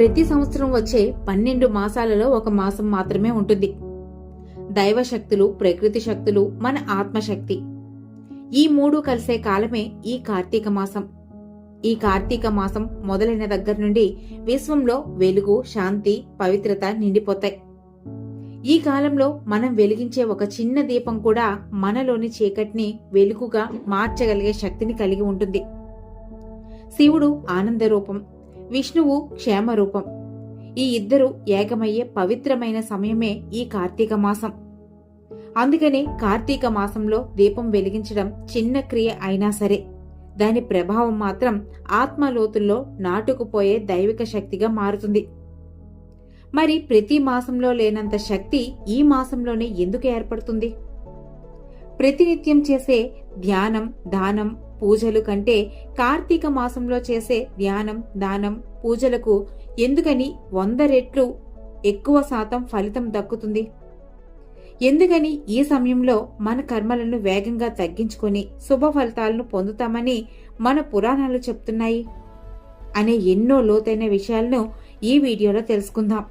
ప్రతి సంవత్సరం వచ్చే పన్నెండు మాసాలలో ఒక మాసం మాత్రమే ఉంటుంది. దైవ శక్తులు ప్రకృతి శక్తులు మన ఆత్మశక్తి. ఈ మూడు కలిసే కాలమే ఈ కార్తీక మాసం. ఈ కార్తీక మాసం మొదలైన దగ్గర నుండి విశ్వంలో వెలుగు శాంతి పవిత్రత నిండిపోతాయి. ఈ కాలంలో మనం వెలిగించే ఒక చిన్న దీపం కూడా మనలోని చీకటిని వెలుగుగా మార్చగలిగే శక్తిని కలిగి ఉంటుంది. శివుడు ఆనంద రూపం విష్ణువు క్షేమ రూపం ఈ ఇద్దరు ఏకమయ్యే పవిత్రమైన సమయమే ఈ కార్తీక మాసం. అందుకనే కార్తీక మాసంలో దీపం వెలిగించడం చిన్న క్రియ అయినా సరే దాని ప్రభావం మాత్రం ఆత్మలోతుల్లో నాటుకుపోయే దైవిక శక్తిగా మారుతుంది. మరి ప్రతి మాసంలో లేనంత శక్తి ఈ మాసంలోనే ఎందుకు ఏర్పడుతుంది? ప్రతినిత్యం చేసే ధ్యానం దానం పూజలు కంటే కార్తీక మాసంలో చేసే ధ్యానం దానం పూజలకు ఎందుకని వంద రెట్లు ఎక్కువ శాతం ఫలితం దక్కుతుంది? ఎందుకని ఈ సమయంలో మన కర్మలను వేగంగా తగ్గించుకొని శుభ ఫలితాలను పొందుతామని మన పురాణాలు చెప్తున్నాయి? అనే ఎన్నో లోతైన విషయాలను ఈ వీడియోలో తెలుసుకుందాం.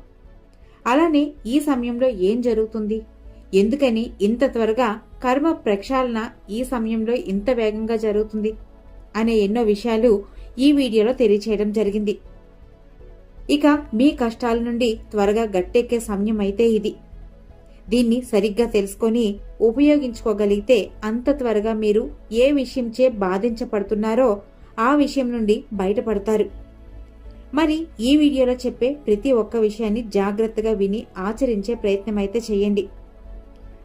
అలానే ఈ సమయంలో ఏం జరుగుతుంది? ఎందుకని ఇంత త్వరగా కర్మ ప్రక్షాళన ఈ సమయంలో ఇంత వేగంగా జరుగుతుంది అనే ఎన్నో విషయాలు ఈ వీడియోలో తెలియచేయడం జరిగింది. ఇక మీ కష్టాల నుండి త్వరగా గట్టెక్కే సమయం అయితే ఇది. దీన్ని సరిగ్గా తెలుసుకొని ఉపయోగించుకోగలిగితే అంత త్వరగా మీరు ఏ విషయంచే బాధించబడుతున్నారో ఆ విషయం నుండి బయటపడతారు. మరి ఈ వీడియోలో చెప్పే ప్రతి ఒక్క విషయాన్ని జాగ్రత్తగా విని ఆచరించే ప్రయత్నం అయితే చేయండి.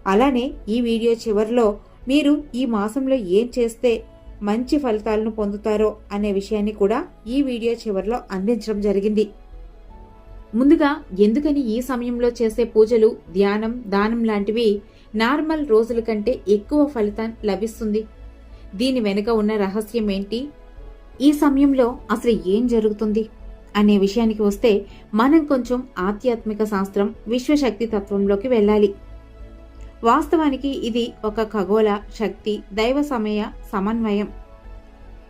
అలానే ఈ వీడియో చివరిలో మీరు ఈ మాసంలో ఏం చేస్తే మంచి ఫలితాలను పొందుతారో అనే విషయాన్ని కూడా ఈ వీడియో చివరిలో అందించడం జరిగింది. ముందుగా ఎందుకని ఈ సమయంలో చేసే పూజలు ధ్యానం దానం లాంటివి నార్మల్ రోజుల కంటే ఎక్కువ ఫలితం లభిస్తుంది? దీని వెనుక ఉన్న రహస్యం ఏంటి? ఈ సమయంలో అసలు ఏం జరుగుతుంది? అనే విషయానికి వస్తే మనం కొంచెం ఆధ్యాత్మిక శాస్త్రం విశ్వశక్తి తత్వంలోకి వెళ్ళాలి. వాస్తవానికి ఇది ఒక ఖగోళ శక్తి దైవ సమయ సమన్వయం.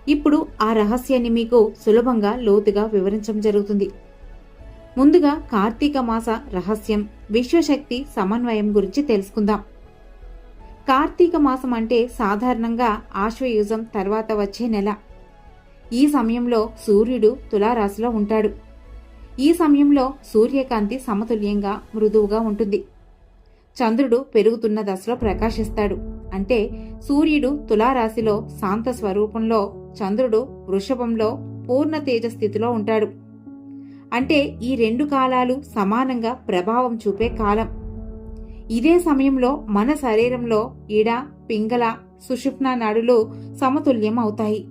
ఇప్పుడు ఆ రహస్యాన్ని మీకు సులభంగా లోతుగా వివరించడం జరుగుతుంది. ముందుగా కార్తీక మాస రహస్యం విశ్వశక్తి సమన్వయం గురించి తెలుసుకుందాం. కార్తీక మాసం అంటే సాధారణంగా ఆశ్వయుజం తర్వాత వచ్చే నెల. ఈ సమయంలో సూర్యుడు తులారాశిలో ఉంటాడు. ఈ సమయంలో సూర్యకాంతి సమతుల్యంగా మృదువుగా ఉంటుంది. చంద్రుడు పెరుగుతున్న దశలో ప్రకాశిస్తాడు. అంటే సూర్యుడు తులారాశిలో శాంత స్వరూపంలో చంద్రుడు వృషభంలో పూర్ణ తేజ స్థితిలో ఉంటాడు. అంటే ఈ రెండు కాలాలు సమానంగా ప్రభావం చూపే కాలం. ఇదే సమయంలో మన శరీరంలో ఇడ పింగళ సుషుప్న నాడులు సమతుల్యం అవుతాయి.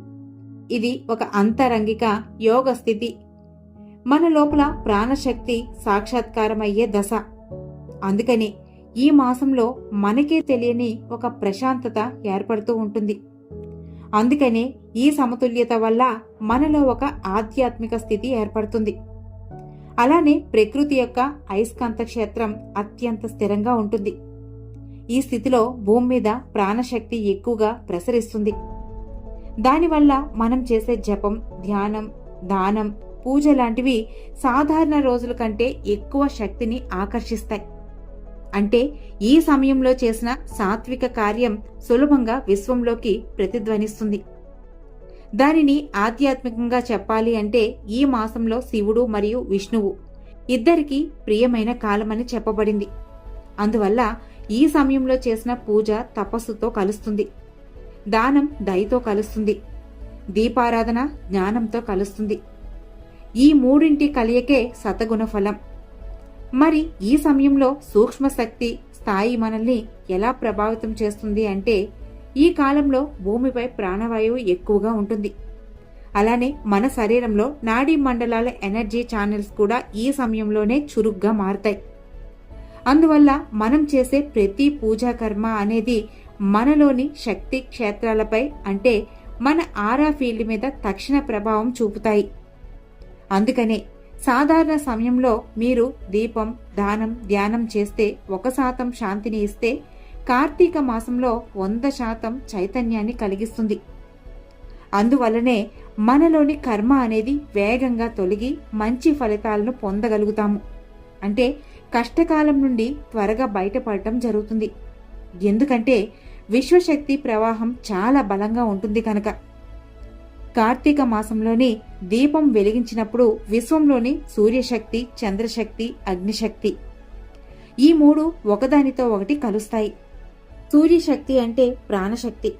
ఇది ఒక అంతరంగిక యోగ స్థితి. మన లోపల ప్రాణశక్తి సాక్షాత్కారమయ్యే దశ. అందుకని ఈ మాసంలో మనకే తెలియని ఒక ప్రశాంతత ఏర్పడుతూ ఉంటుంది. అందుకనే ఈ సమతుల్యత వల్ల మనలో ఒక ఆధ్యాత్మిక స్థితి ఏర్పడుతుంది. అలానే ప్రకృతి యొక్క అయస్కాంత క్షేత్రం అత్యంత స్థిరంగా ఉంటుంది. ఈ స్థితిలో భూమి మీద ప్రాణశక్తి ఎక్కువగా ప్రసరిస్తుంది. దానివల్ల మనం చేసే జపం ధ్యానం దానం పూజ లాంటివి సాధారణ రోజుల కంటే ఎక్కువ శక్తిని ఆకర్షిస్తాయి. అంటే ఈ సమయంలో చేసిన సాత్విక కార్యం సులభంగా విశ్వంలోకి ప్రతిధ్వనిస్తుంది. దానిని ఆధ్యాత్మికంగా చెప్పాలి అంటే ఈ మాసంలో శివుడు మరియు విష్ణువు ఇద్దరికీ ప్రియమైన కాలమని చెప్పబడింది. అందువల్ల ఈ సమయంలో చేసిన పూజ తపస్సుతో కలుస్తుంది. దానం దయతో కలుస్తుంది. దీపారాధన జ్ఞానంతో కలుస్తుంది. ఈ మూడింటి కలియకే సతగుణ ఫలం మరి ఈ సమయంలో సూక్ష్మ శక్తి స్థాయి మనల్ని ఎలా ప్రభావితం చేస్తుంది అంటే ఈ కాలంలో భూమిపై ప్రాణవాయువు ఎక్కువగా ఉంటుంది. అలానే మన శరీరంలో నాడీ మండలాల ఎనర్జీ ఛానల్స్ కూడా ఈ సమయంలోనే చురుగ్గా మారుతాయి. అందువల్ల మనం చేసే ప్రతి పూజా కర్మ అనేది మనలోని శక్తి క్షేత్రాలపై అంటే మన ఆరా ఫీల్డ్ మీద తక్షణ ప్రభావం చూపుతాయి. అందుకనే సాధారణ సమయంలో మీరు దీపం దానం ధ్యానం చేస్తే ఒక శాతం శాంతిని ఇస్తే కార్తీక మాసంలో వంద శాతం చైతన్యాన్ని కలిగిస్తుంది. అందువల్లనే మనలోని కర్మ అనేది వేగంగా తొలగి మంచి ఫలితాలను పొందగలుగుతాము. అంటే కష్టకాలం నుండి త్వరగా బయటపడటం జరుగుతుంది. ఎందుకంటే విశ్వశక్తి ప్రవాహం చాలా బలంగా ఉంటుంది కనుక. కార్తీక మాసంలోనే దీపం వెలిగించినప్పుడు విశ్వంలోని సూర్యశక్తి చంద్రశక్తి అగ్నిశక్తి ఈ మూడు ఒకదానితో ఒకటి కలుస్తాయి. సూర్యశక్తి అంటే ప్రాణశక్తి.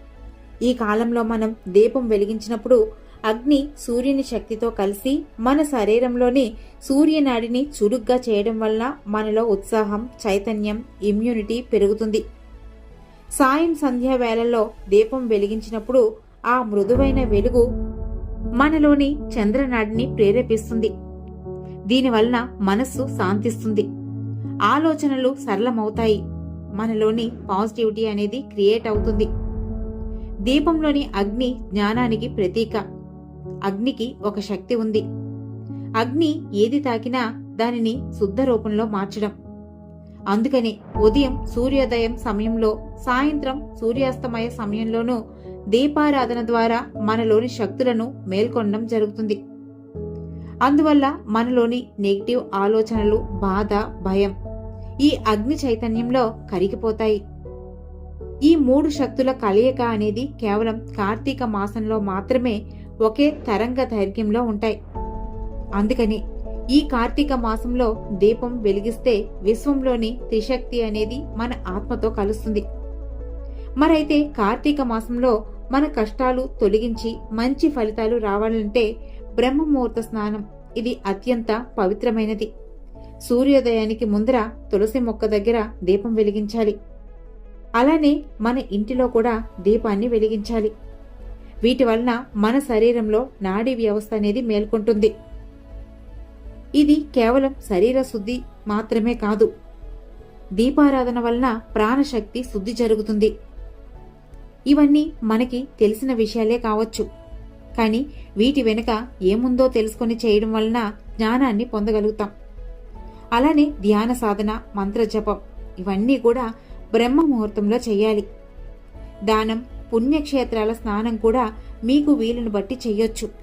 ఈ కాలంలో మనం దీపం వెలిగించినప్పుడు అగ్ని సూర్యుని శక్తితో కలిసి మన శరీరంలోని సూర్యనాడిని చురుగ్గా చేయడం వల్ల మనలో ఉత్సాహం చైతన్యం ఇమ్యూనిటీ పెరుగుతుంది. సాయం సంధ్యా వేళల్లో దీపం వెలిగించినప్పుడు ఆ మృదువైన వెలుగు మనలోని చంద్రనాడిని ప్రేరేపిస్తుంది. దీనివలన మనస్సు శాంతిస్తుంది. ఆలోచనలు సరళమవుతాయి. మనలోని పాజిటివిటీ అనేది క్రియేట్ అవుతుంది. దీపంలోని అగ్ని జ్ఞానానికి ప్రతీక. అగ్నికి ఒక శక్తి ఉంది. అగ్ని ఏది తాకినా దానిని శుద్ధ రూపంలో మార్చడం. అందుకని ఉదయం సూర్యోదయం సమయంలో సాయంత్రం సూర్యాస్తమయ సమయంలోనూ దీపారాధన ద్వారా మనలోని శక్తులను మేల్కొనడం జరుగుతుంది. అందువల్ల మనలోని నెగిటివ్ ఆలోచనలు బాధ భయం ఈ అగ్ని చైతన్యంలో కరిగిపోతాయి. ఈ మూడు శక్తుల కలయిక అనేది కేవలం కార్తీక మాసంలో మాత్రమే ఒకే తరంగ దైర్ఘ్యంలో ఉంటాయి. అందుకని ఈ కార్తీక మాసంలో దీపం వెలిగిస్తే విశ్వంలోని త్రిశక్తి అనేది మన ఆత్మతో కలుస్తుంది. మరైతే కార్తీక మాసంలో మన కష్టాలు తొలగించి మంచి ఫలితాలు రావాలంటే బ్రహ్మముహూర్త స్నానం ఇది అత్యంత పవిత్రమైనది. సూర్యోదయానికి ముందర తులసి మొక్క దగ్గర దీపం వెలిగించాలి. అలానే మన ఇంటిలో కూడా దీపాన్ని వెలిగించాలి. వీటి వలన మన శరీరంలో నాడీ వ్యవస్థ అనేది మేల్కొంటుంది. ఇది కేవలం శరీర శుద్ధి మాత్రమే కాదు. దీపారాధన వలన ప్రాణశక్తి శుద్ధి జరుగుతుంది. ఇవన్నీ మనకి తెలిసిన విషయాలే కావచ్చు. కానీ వీటి వెనుక ఏముందో తెలుసుకొని చేయడం వలన జ్ఞానాన్ని పొందగలుగుతాం. అలానే ధ్యాన సాధన మంత్రజపం ఇవన్నీ కూడా బ్రహ్మ ముహూర్తంలో చేయాలి. దానం పుణ్యక్షేత్రాల స్నానం కూడా మీకు వీలును బట్టి చెయ్యొచ్చు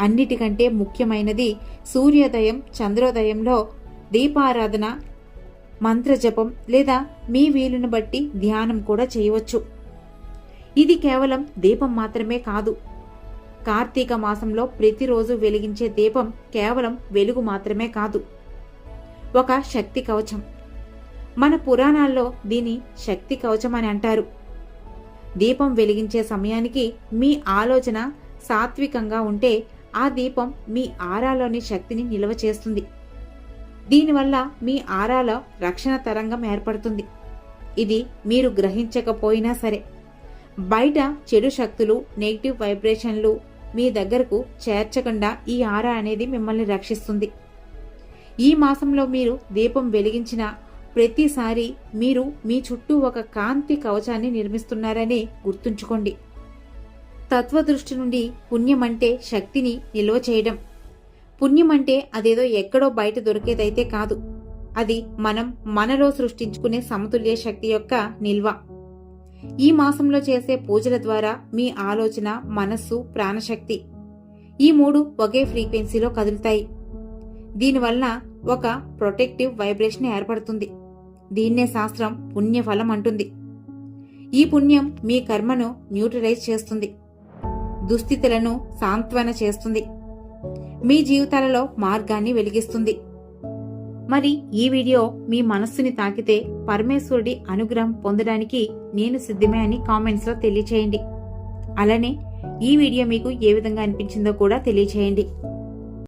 అన్నిటికంటే ముఖ్యమైనది సూర్యోదయం చంద్రోదయంలో దీపారాధన మంత్రజపం లేదా మీ వీలును బట్టి ధ్యానం కూడా చేయవచ్చు. ఇది కేవలం దీపం మాత్రమే కాదు. కార్తీక మాసంలో ప్రతిరోజు వెలిగించే దీపం కేవలం వెలుగు మాత్రమే కాదు. ఒక శక్తి కవచం. మన పురాణాల్లో దీని శక్తి కవచం అని అంటారు. దీపం వెలిగించే సమయానికి మీ ఆలోచన సాత్వికంగా ఉంటే ఆ దీపం మీ ఆరాలోని శక్తిని నిల్వ చేస్తుంది. దీనివల్ల మీ ఆరాలో రక్షణ తరంగం ఏర్పడుతుంది. ఇది మీరు గ్రహించకపోయినా సరే. బయట చెడు శక్తులు నెగిటివ్ వైబ్రేషన్లు మీ దగ్గరకు చేర్చకుండా ఈ ఆరా అనేది మిమ్మల్ని రక్షిస్తుంది. ఈ మాసంలో మీరు దీపం వెలిగించిన ప్రతిసారి మీరు మీ చుట్టూ ఒక కాంతి కవచాన్ని నిర్మిస్తున్నారని గుర్తుంచుకోండి. తత్వదృష్టి నుండి పుణ్యమంటే శక్తిని నిల్వ చేయడం. పుణ్యమంటే అదేదో ఎక్కడో బయట దొరికేదైతే కాదు. అది మనం మనలో సృష్టించుకునే సమతుల్య శక్తి యొక్క నిల్వ. ఈ మాసంలో చేసే పూజల ద్వారా మీ ఆలోచన మనస్సు ప్రాణశక్తి ఈ మూడు ఒకే ఫ్రీక్వెన్సీలో కదులుతాయి. దీనివల్ల ఒక ప్రొటెక్టివ్ వైబ్రేషన్ ఏర్పడుతుంది. దీన్నే శాస్త్రం పుణ్యఫలం అంటుంది. ఈ పుణ్యం మీ కర్మను న్యూట్రలైజ్ చేస్తుంది. దుస్థితులను సాంత్వన చేస్తుంది. మీ జీవితాలలో మార్గాన్ని వెలిగిస్తుంది. మరి ఈ వీడియో మీ మనస్సుని తాకితే పరమేశ్వరుడి అనుగ్రహం పొందడానికి నేను సిద్ధమే అని కామెంట్స్లో తెలియచేయండి. అలానే ఈ వీడియో మీకు ఏ విధంగా అనిపించిందో కూడా తెలియచేయండి.